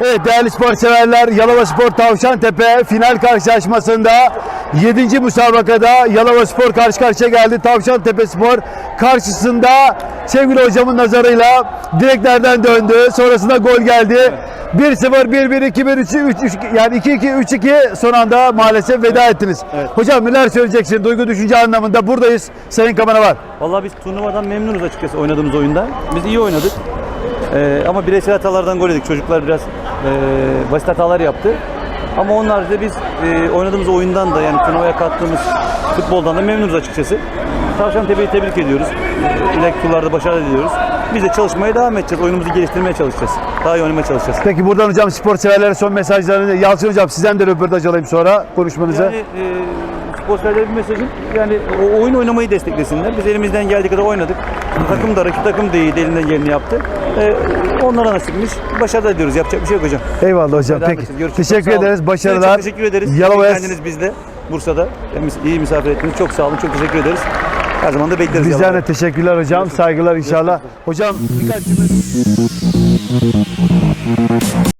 Evet değerli spor severler Yalova Spor Tavşantepe final karşılaşmasında 7. müsabakada Yalova Spor karşı karşıya geldi. Tavşantepe Spor karşısında sevgili hocamın nazarıyla direklerden döndü. Sonrasında gol geldi. 1-0, 1-1, 2-1, 3-3 yani 2-2, 3-2 son anda maalesef veda ettiniz. Hocam neler söyleyeceksin? Duygu düşünce anlamında buradayız. Sayın Kamera var. Vallahi biz turnuvadan memnunuz açıkçası oynadığımız oyunda. Biz iyi oynadık. Ee, ama bireysel hatalardan gol yedik. Çocuklar biraz e, basit hatalar yaptı. Ama onun haricinde biz e, oynadığımız oyundan da yani turnuvaya kattığımız futboldan da memnunuz açıkçası. Tavşan Tepe'yi tebrik ediyoruz. İleriki turlarda başarılı diliyoruz. Biz de çalışmaya devam edeceğiz. Oyunumuzu geliştirmeye çalışacağız. Daha iyi oynamaya çalışacağız. Peki buradan hocam spor severlere son mesajlarını Yalçın hocam sizden de röportaj alayım sonra konuşmanızı. Yani e, spor severlere bir mesajım yani o oyun oynamayı desteklesinler. Biz elimizden geldiği kadar oynadık. Takım da rakip takım da iyiydi. Elinden geleni yaptı. E, onlara nasipmiş. Başarılar diliyoruz. Yapacak bir şey yok hocam. Eyvallah hocam. Devam Peki. Görüşürüz. Teşekkür sağ olun. ederiz. Başarılar. Teşekkür ederiz. Yalova'ya Geldiniz bizde Bursa'da. İyi misafir ettiniz. Çok sağ olun. Çok teşekkür ederiz. Her zaman da bekleriz. Bizden de teşekkürler hocam. Saygılar inşallah. Hocam birkaç